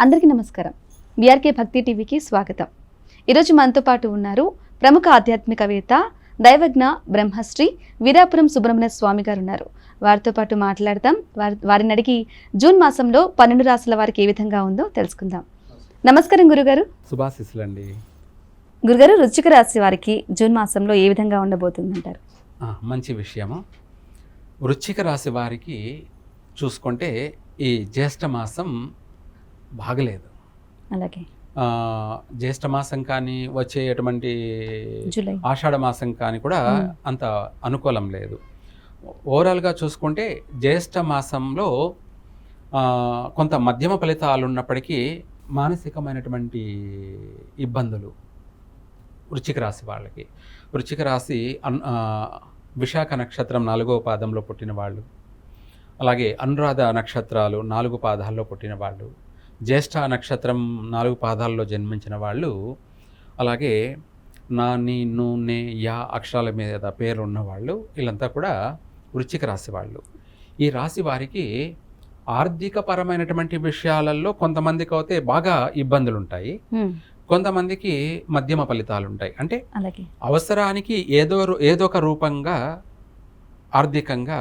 అందరికీ నమస్కారం. బీఆర్కే భక్తి టీవీకి స్వాగతం. ఈరోజు మనతో పాటు ఉన్నారు ప్రముఖ ఆధ్యాత్మికవేత్త దైవజ్ఞ బ్రహ్మశ్రీ వీరాపురం సుబ్రహ్మణ్య స్వామి గారు ఉన్నారు వారితో పాటు మాట్లాడదాం. వారి వారిని అడిగి జూన్ మాసంలో పన్నెండు రాసుల వారికి ఏ విధంగా ఉందో తెలుసుకుందాం. నమస్కారం గురుగారు. శుభాశిస్సులండి. గురుగారు రుచిక రాశి వారికి జూన్ మాసంలో ఏ విధంగా ఉండబోతుందంటారు? మంచి విషయము. వృశ్చిక రాశి వారికి చూసుకుంటే ఈ జ్యేష్ఠ మాసం బాగలేదు. అలాగే. జ్యేష్ఠ మాసం కానీ వచ్చేటువంటి ఆషాఢ మాసం కానీ కూడా. అంత అనుకూలం లేదు. ఓవరాల్గా చూసుకుంటే జ్యేష్ఠ మాసంలో కొంత మధ్యమ ఫలితాలు ఉన్నప్పటికీ మానసికమైనటువంటి ఇబ్బందులు వృశ్చిక రాశి వాళ్ళకి. వృశ్చిక రాశి అన్ విశాఖ నక్షత్రం నాలుగో పాదంలో పుట్టిన వాళ్ళు అలాగే అనురాధ నక్షత్రాలు నాలుగు పాదాల్లో పుట్టిన వాళ్ళు జ్యేష్ఠ నక్షత్రం నాలుగు పాదాల్లో జన్మించిన వాళ్ళు అలాగే నా నీ ను నే యా అక్షరాల మీద పేరు ఉన్న వాళ్ళు వీళ్ళంతా కూడా వృశ్చిక రాశి వాళ్ళు. ఈ రాశి వారికి ఆర్థిక పరమైనటువంటి విషయాలలో కొంతమందికి అయితే బాగా ఇబ్బందులు ఉంటాయి కొంతమందికి మధ్యమ ఫలితాలు ఉంటాయి అంటే అలాగే. అవసరానికి ఏదో ఏదో ఒక రూపంగా ఆర్థికంగా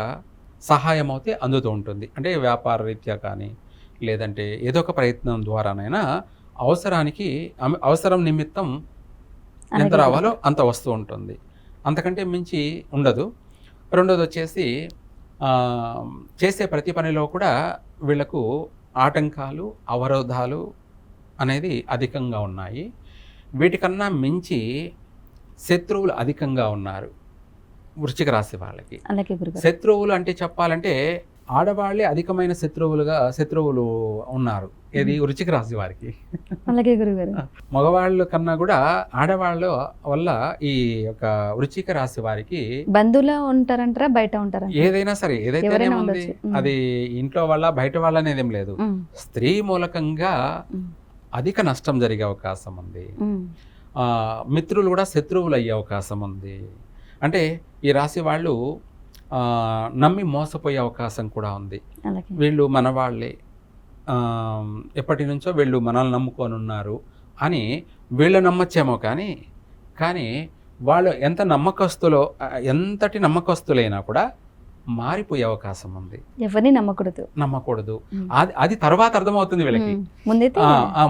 సహాయం అయితే అందుతూ ఉంటుంది. అంటే వ్యాపార రీత్యా కానీ లేదంటే ఏదో ఒక ప్రయత్నం ద్వారానైనా అవసరానికి అవసరం నిమిత్తం ఎంత రావాలో అంత వస్తూ ఉంటుంది. అంతకంటే మించి ఉండదు. రెండోది వచ్చేసి చేసే ప్రతి పనిలో కూడా వీళ్ళకు ఆటంకాలు అవరోధాలు అనేది అధికంగా ఉన్నాయి. వీటికన్నా మించి శత్రువులు అధికంగా ఉన్నారు. వృశ్చిక రాశి వాళ్ళకి. శత్రువులు అంటే చెప్పాలంటే ఆడవాళ్ళే అధికమైన శత్రువులుగా శత్రువులు ఉన్నారు. ఇది వృశ్చిక రాశి వారికి. అలాగే గురుగారు. మగవాళ్ళ కన్నా కూడా ఆడవాళ్ళ వల్ల ఈ యొక్క వృశ్చిక రాశి వారికి బంధువులా ఉంటారంటారా బయట ఉంటారా ఏదైనా సరే ఏదైతే ఉంది. అది ఇంట్లో వాళ్ళ బయట వాళ్ళ అనేది ఏం లేదు స్త్రీ మూలకంగా అధిక నష్టం జరిగే అవకాశం ఉంది. మిత్రులు కూడా శత్రువులు అయ్యే అవకాశం ఉంది. అంటే ఈ రాశి వాళ్ళు నమ్మి మోసపోయే అవకాశం కూడా ఉంది. వీళ్ళు మన వాళ్ళే ఎప్పటి నుంచో వీళ్ళు మనల్ని నమ్ముకొని ఉన్నారు అని వీళ్ళు నమ్మచ్చేమో కానీ కానీ వాళ్ళు ఎంత నమ్మకస్తులో ఎంతటి నమ్మకస్తులైనా కూడా మారిపోయే అవకాశం ఉంది. ఎవరిని నమ్మకూడదు. నమ్మకూడదు. అది అది తర్వాత అర్థమవుతుంది వీళ్ళకి.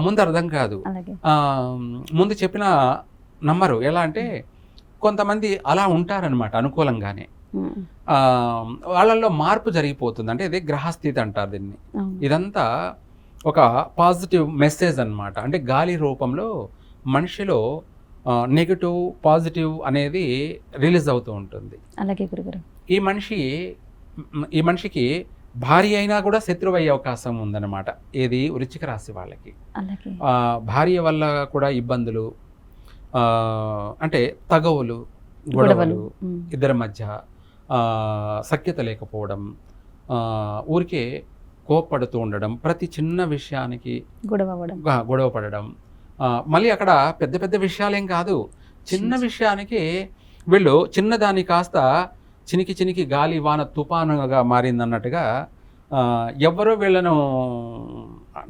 ముందు అర్థం కాదు. ముందు చెప్పిన నమ్మరు. ఎలా అంటే కొంతమంది అలా ఉంటారనమాట అనుకూలంగానే. వాళ్ళల్లో మార్పు జరిగిపోతుంది. అంటే ఇది గ్రహస్థితి అంటారు దీన్ని. ఇదంతా ఒక పాజిటివ్ మెసేజ్ అన్నమాట. అంటే గాలి రూపంలో మనిషిలో నెగిటివ్ పాజిటివ్ అనేది రిలీజ్ అవుతూ ఉంటుంది. అలాగే గురుగారు. ఈ మనిషి ఈ మనిషికి భార్య అయినా కూడా శత్రువు అయ్యే అవకాశం ఉందన్నమాట. ఏది? వృచ్చిక రాశి వాళ్ళకి. భార్య వల్ల కూడా ఇబ్బందులు ఆ, అంటే తగవులు గొడవలు ఇద్దరి మధ్య సఖ్యత లేకపోవడం ఊరికే కోప్పడుతూ ఉండడం ప్రతి చిన్న విషయానికి గొడవ పడడం మళ్ళీ అక్కడ పెద్ద పెద్ద విషయాలేం కాదు. చిన్న విషయానికి వీళ్ళు చిన్నదాన్ని కాస్త చినికి చినికి గాలి వాన తుఫానుగా మారిందన్నట్టుగా ఆ, ఎవ్వరూ వీళ్ళను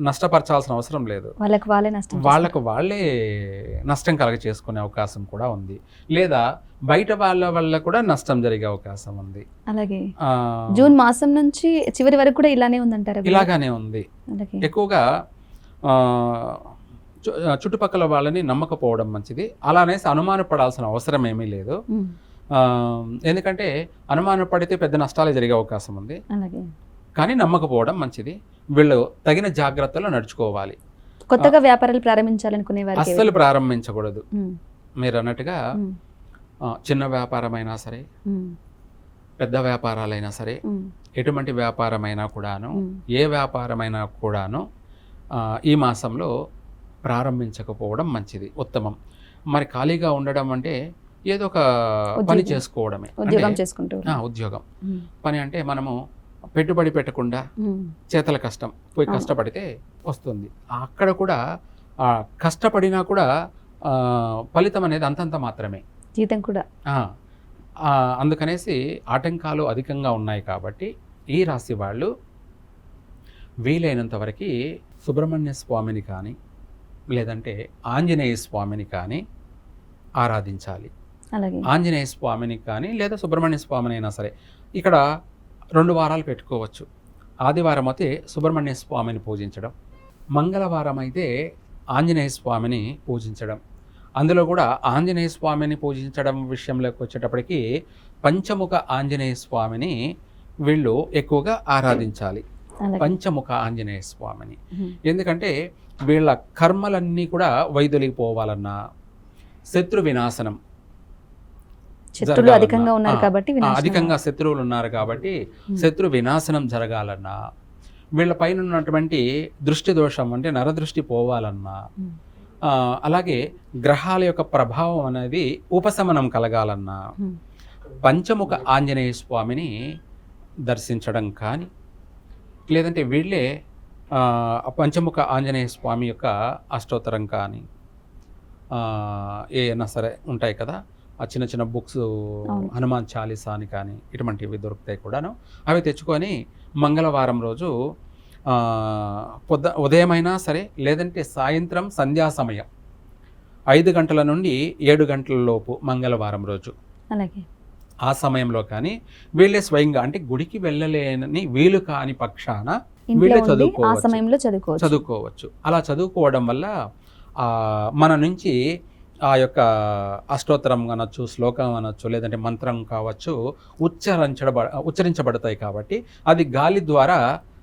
నష్టపరచాల్సిన అవసరం లేదు. వాళ్ళకి వాళ్ళే నష్టం వాళ్ళకు వాళ్ళే నష్టం కలగ చేసుకునే అవకాశం కూడా ఉంది. లేదా బయట వాళ్ళ వల్ల కూడా నష్టం జరిగే అవకాశం ఉంది. అలాగే. జూన్ మాసం నుంచి చివరి వరకు కూడా ఇలానే ఉందంటారా? ఇలాగానే ఉంది. ఎక్కువగా చుట్టుపక్కల వాళ్ళని నమ్మకపోవడం మంచిది. అలానేసి అనుమానపడాల్సిన అవసరం ఏమీ లేదు. ఎందుకంటే అనుమానపడితే పెద్ద నష్టాలు జరిగే అవకాశం ఉంది. అలాగే. కానీ నమ్మకపోవడం మంచిది. వీళ్ళు తగిన జాగ్రత్తలు నడుచుకోవాలి. కొత్తగా వ్యాపారాలు ప్రారంభించాలనుకునే అస్సలు ప్రారంభించకూడదు. మీరు అన్నట్టుగా చిన్న వ్యాపారమైనా సరే పెద్ద వ్యాపారాలైనా సరే ఎటువంటి వ్యాపారమైనా కూడాను. ఏ వ్యాపారమైనా కూడాను ఈ మాసంలో ప్రారంభించకపోవడం మంచిది ఉత్తమం. మరి ఖాళీగా ఉండడం అంటే ఏదో ఒక పని. చేసుకోవడమే. ఉద్యోగం ఉద్యోగం. పని అంటే మనము పెట్టుబడి పెట్టకుండా చేతల కష్టం పోయి. కష్టపడితే వస్తుంది. అక్కడ కూడా కష్టపడినా కూడా ఫలితం అనేది అంతంత మాత్రమే. జీతం కూడా. అందుకనేసి ఆటంకాలు అధికంగా ఉన్నాయి కాబట్టి ఈ రాశి వాళ్ళు వీలైనంత వరకు సుబ్రహ్మణ్య స్వామిని కానీ లేదంటే ఆంజనేయ స్వామిని కానీ ఆరాధించాలి. అలాగే. ఆంజనేయ స్వామిని కానీ లేదా సుబ్రహ్మణ్య స్వామిని అయినా సరే ఇక్కడ రెండు వారాలు పెట్టుకోవచ్చు. ఆదివారం అయితే సుబ్రహ్మణ్య స్వామిని పూజించడం. మంగళవారం అయితే ఆంజనేయ స్వామిని పూజించడం. అందులో కూడా ఆంజనేయ స్వామిని పూజించడం విషయంలోకి వచ్చేటప్పటికి పంచముఖ ఆంజనేయ స్వామిని వీళ్ళు ఎక్కువగా ఆరాధించాలి. పంచముఖ ఆంజనేయ స్వామిని. ఎందుకంటే వీళ్ళ కర్మలన్నీ కూడా వైదొలిగిపోవాలన్నా శత్రు వినాశనం శత్రులు. అధికంగా ఉన్నారు కాబట్టి. అధికంగా శత్రువులు ఉన్నారు కాబట్టి. శత్రు వినాశనం జరగాలన్నా వీళ్ళ పైన ఉన్నటువంటి దృష్టి దోషం అంటే నరదృష్టి పోవాలన్నా అలాగే గ్రహాల యొక్క ప్రభావం అనేది ఉపశమనం కలగాలన్నా. పంచముఖ ఆంజనేయ స్వామిని దర్శించడం కానీ లేదంటే వీళ్ళే పంచముఖ ఆంజనేయ స్వామి యొక్క అష్టోత్తరం కానీ ఏమైనా సరే ఉంటాయి కదా ఆ చిన్న చిన్న బుక్స్. హనుమాన్ చాలీసా అని కానీ ఇటువంటివి దొరుకుతాయి కూడాను. అవి తెచ్చుకొని మంగళవారం రోజు ఆ, పొద్ద ఉదయమైనా సరే లేదంటే సాయంత్రం సంధ్యా సమయం ఐదు గంటల నుండి ఏడు గంటల లోపు మంగళవారం రోజు. అలాగే. ఆ సమయంలో కానీ వీళ్ళే స్వయంగా అంటే గుడికి వెళ్ళలేని వీలు కాని పక్షాన వీళ్ళే చదువుకోవచ్చు. చదువుకోవచ్చు. అలా చదువుకోవడం వల్ల మన నుంచి ఆ యొక్క అష్టోత్తరం అనొచ్చు శ్లోకం అనొచ్చు లేదంటే మంత్రం కావచ్చు ఉచ్చరించబ ఉచ్చరించబడతాయి కాబట్టి అది గాలి ద్వారా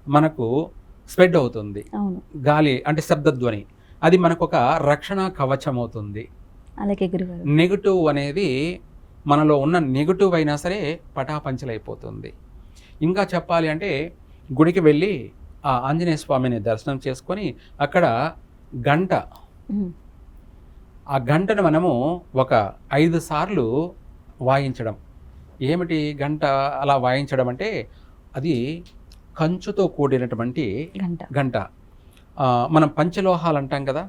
మనకు స్ప్రెడ్ అవుతుంది. గాలి అంటే శబ్దధ్వని. అది మనకు ఒక రక్షణ కవచం అవుతుంది. అలాగే గురుగారు. నెగటివ్ అనేది మనలో ఉన్న నెగటివ్ అయినా సరే పటాపంచలైపోతుంది. ఇంకా చెప్పాలి అంటే గుడికి వెళ్ళి ఆ ఆంజనేయ స్వామిని దర్శనం చేసుకొని అక్కడ గంట. ఆ గంటను మనము ఒక ఐదు సార్లు వాయించడం. ఏమిటి గంట అలా వాయించడం అంటే అది కంచుతో కూడినటువంటి గంట. మనం పంచలోహాలు అంటాం కదా.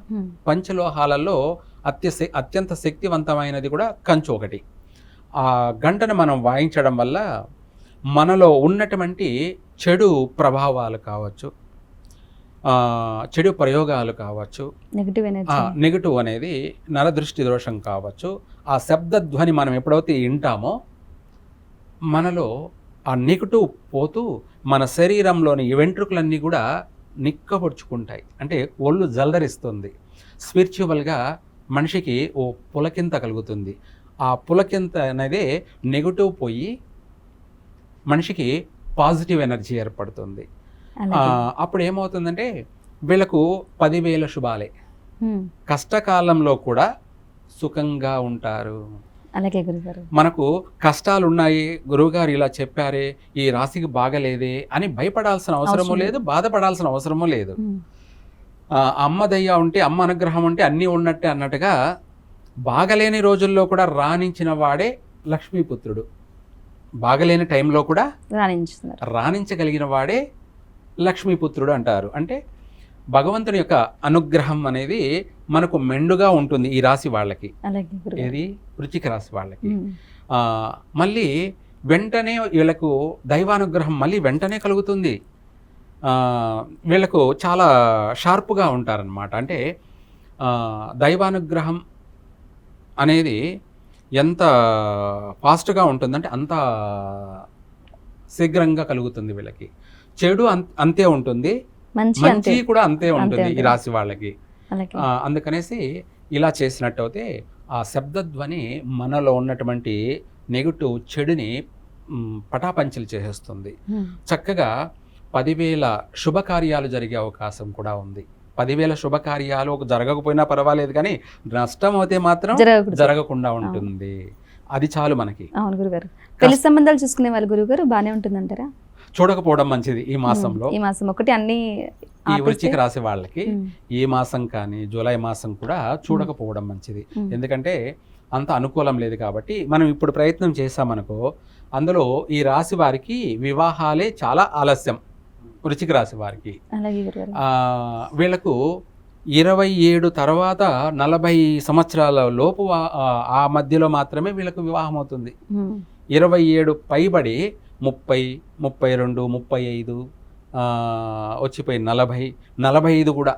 పంచలోహాలలో అత్య అత్యంత శక్తివంతమైనది కూడా కంచు ఒకటి. ఆ గంటను మనం వాయించడం వల్ల మనలో ఉన్నటువంటి చెడు ప్రభావాలు కావచ్చు. చెడు ప్రయోగాలు కావచ్చు నెగిటివ్ నెగటివ్ అనేది నరదృష్టి దోషం కావచ్చు. ఆ శబ్దధ్వని మనం ఎప్పుడైతే వింటామో మనలో ఆ నెగటివ్ పోతూ మన శరీరంలోని వెంట్రుకలన్నీ కూడా నిక్కపొడుచుకుంటాయి అంటే ఒళ్ళు జల్దరిస్తుంది. స్పిరిచువల్గా మనిషికి ఓ పులకింత కలుగుతుంది. ఆ పులకింత అనేది నెగటివ్ పోయి మనిషికి పాజిటివ్ ఎనర్జీ ఏర్పడుతుంది. అప్పుడు ఏమవుతుందంటే వీళ్ళకు పదివేల శుభాలే. కష్టకాలంలో కూడా సుఖంగా ఉంటారు. అలాగే గురుగారు. మనకు కష్టాలు ఉన్నాయి గురువుగారు ఇలా చెప్పారే ఈ రాశికి బాగలేదే అని భయపడాల్సిన అవసరము అవసరం లేదు బాధపడాల్సిన అవసరము లేదు. అమ్మ దయ్య ఉంటే అమ్మ అనుగ్రహం ఉంటే అన్నీ ఉన్నట్టే అన్నట్టుగా బాగలేని రోజుల్లో కూడా రాణించిన వాడే లక్ష్మీపుత్రుడు. బాగలేని టైంలో కూడా రాణించగలిగిన వాడే లక్ష్మీపుత్రుడు అంటారు. అంటే భగవంతుని యొక్క అనుగ్రహం అనేది మనకు మెండుగా ఉంటుంది ఈ రాశి వాళ్ళకి. ఏది? వృచ్చిక రాశి వాళ్ళకి. మళ్ళీ వెంటనే వీళ్ళకు దైవానుగ్రహం మళ్ళీ వెంటనే కలుగుతుంది. వీళ్ళకు చాలా షార్ప్గా ఉంటారనమాట అంటే దైవానుగ్రహం అనేది ఎంత ఫాస్ట్గా ఉంటుందంటే అంత శీఘ్రంగా కలుగుతుంది వీళ్ళకి. చెడు అంతే ఉంటుంది. మంచి కూడా అంతే ఉంటుంది ఈ. రాశి వాళ్ళకి. అందుకనేసి ఇలా చేసినట్టయితే ఆ శబ్దధ్వని మనలో ఉన్నటువంటి నెగటివ్ చెడుని పటాపంచలు చేసేస్తుంది. చక్కగా పదివేల శుభకార్యాలు జరిగే అవకాశం కూడా ఉంది. పదివేల శుభకార్యాలు ఒక జరగకపోయినా పర్వాలేదు కానీ నష్టం అయితే మాత్రం జరగకుండా ఉంటుంది. అది చాలు మనకి. అవును గురుగారు. పెళ్ళి సంబంధాలు చూసుకునే వాళ్ళు గురుగారు బానే ఉంటుందంటారా? చూడకపోవడం మంచిది ఈ మాసంలో. ఈ మాసం ఒకటి అన్ని ఈ వృశ్చిక రాశి వాళ్ళకి. ఈ మాసం కానీ జూలై మాసం కూడా చూడకపోవడం మంచిది. ఎందుకంటే అంత అనుకూలం లేదు కాబట్టి మనం ఇప్పుడు ప్రయత్నం చేసామనుకో అందులో ఈ రాశి వారికి వివాహాలే చాలా ఆలస్యం వృచ్చిక రాశి వారికి వీళ్ళకు ఇరవై ఏడు తర్వాత నలభై సంవత్సరాల లోపు ఆ- మధ్యలో మాత్రమే వీళ్ళకు వివాహం అవుతుంది. ఇరవై ఏడు పైబడి ముప్పై ముప్పై రెండు ముప్పై ఐదు ఆ, వచ్చిపోయి నలభై నలభై ఐదు కూడా.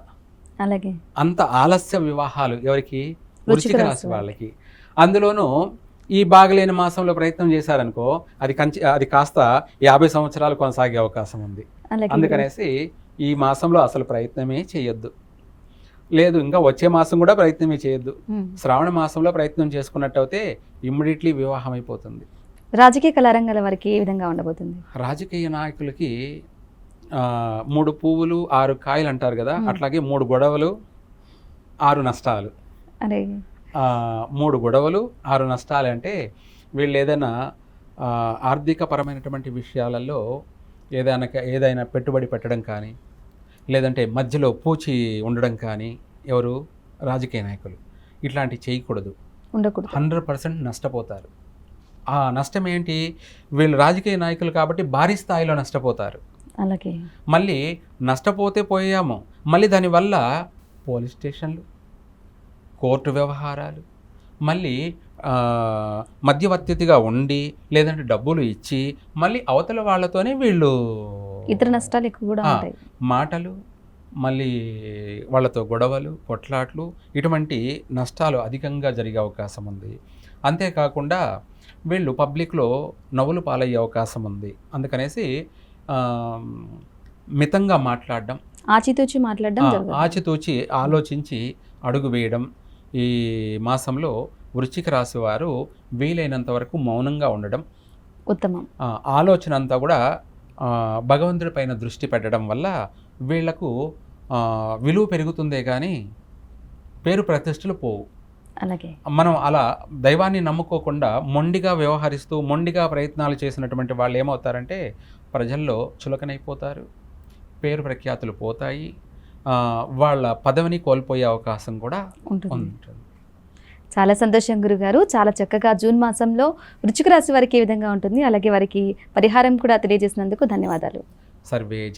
అలాగే. అంత ఆలస్య వివాహాలు ఎవరికి? వృశ్చిక రాశి వాళ్ళకి. అందులోనూ ఈ బాగలేని మాసంలో ప్రయత్నం చేశారనుకో అది కంచి అది కాస్త యాభై సంవత్సరాలు కొనసాగే అవకాశం ఉంది. అందుకనేసి ఈ మాసంలో అసలు ప్రయత్నమే చేయొద్దు. లేదు ఇంకా వచ్చే మాసం కూడా ప్రయత్నమే చేయొద్దు. శ్రావణ మాసంలో ప్రయత్నం చేసుకున్నట్టయితే ఇమ్మీడియట్లీ వివాహం అయిపోతుంది. రాజకీయ కళారంగాల వారికి ఏ విధంగా ఉండబోతుంది? రాజకీయ నాయకులకి మూడు పువ్వులు ఆరు కాయలు అంటారు కదా. అట్లాగే మూడు గొడవలు ఆరు నష్టాలు. ఆ, మూడు గొడవలు ఆరు నష్టాలు అంటే వీళ్ళు ఏదైనా ఆ, ఆర్థికపరమైనటువంటి విషయాలలో ఏదైనా ఏదైనా పెట్టుబడి పెట్టడం కానీ లేదంటే మధ్యలో పూచి ఉండడం కానీ ఎవరు? రాజకీయ నాయకులు. ఇట్లాంటివి చేయకూడదు. ఉండకూడదు. హండ్రెడ్ పర్సెంట్ నష్టపోతారు. ఆ నష్టం ఏంటి? వీళ్ళు రాజకీయ నాయకులు కాబట్టి భారీ స్థాయిలో నష్టపోతారు. అలాగే. మళ్ళీ నష్టపోతే పోయాము. మళ్ళీ దానివల్ల పోలీస్ స్టేషన్లు కోర్టు వ్యవహారాలు మళ్ళీ మధ్యవర్తిగా ఉండి లేదంటే డబ్బులు ఇచ్చి మళ్ళీ అవతల వాళ్ళతోనే వీళ్ళు ఇతర నష్టాలు ఎక్కువ కూడా. ఉంటాయి. మాటలు మళ్ళీ వాళ్ళతో గొడవలు కొట్లాట్లు ఇటువంటి నష్టాలు అధికంగా జరిగే అవకాశం ఉంది. అంతేకాకుండా వీళ్ళు పబ్లిక్లో నవ్వులు పాలయ్యే అవకాశం ఉంది. అందుకనేసి మితంగా మాట్లాడడం ఆచితూచి మాట్లాడడం ఆచితూచి ఆలోచించి అడుగు వేయడం ఈ మాసంలో వృశ్చిక రాశి వారు వీలైనంత వరకు మౌనంగా ఉండడం ఉత్తమం. ఆలోచన అంతా కూడా భగవంతుడి పైన దృష్టి పెట్టడం వల్ల వీళ్ళకు విలువ పెరుగుతుందే కానీ పేరు ప్రతిష్టలు పోవు. అలాగే. మనం అలా దైవాన్ని నమ్ముకోకుండా మొండిగా వ్యవహరిస్తూ మొండిగా ప్రయత్నాలు చేసినటువంటి వాళ్ళు ఏమవుతారంటే ప్రజల్లో చులకనైపోతారు పేరు ప్రఖ్యాతులు పోతాయి వాళ్ళ పదవిని కోల్పోయే అవకాశం కూడా ఉంటుంది. ఉంటుంది. చాలా సంతోషం గురుగారు. చాలా చక్కగా జూన్ మాసంలో వృచ్చిక రాశి వారికి ఏ విధంగా ఉంటుంది అలాగే వారికి పరిహారం కూడా తెలియజేసినందుకు ధన్యవాదాలు. సర్వే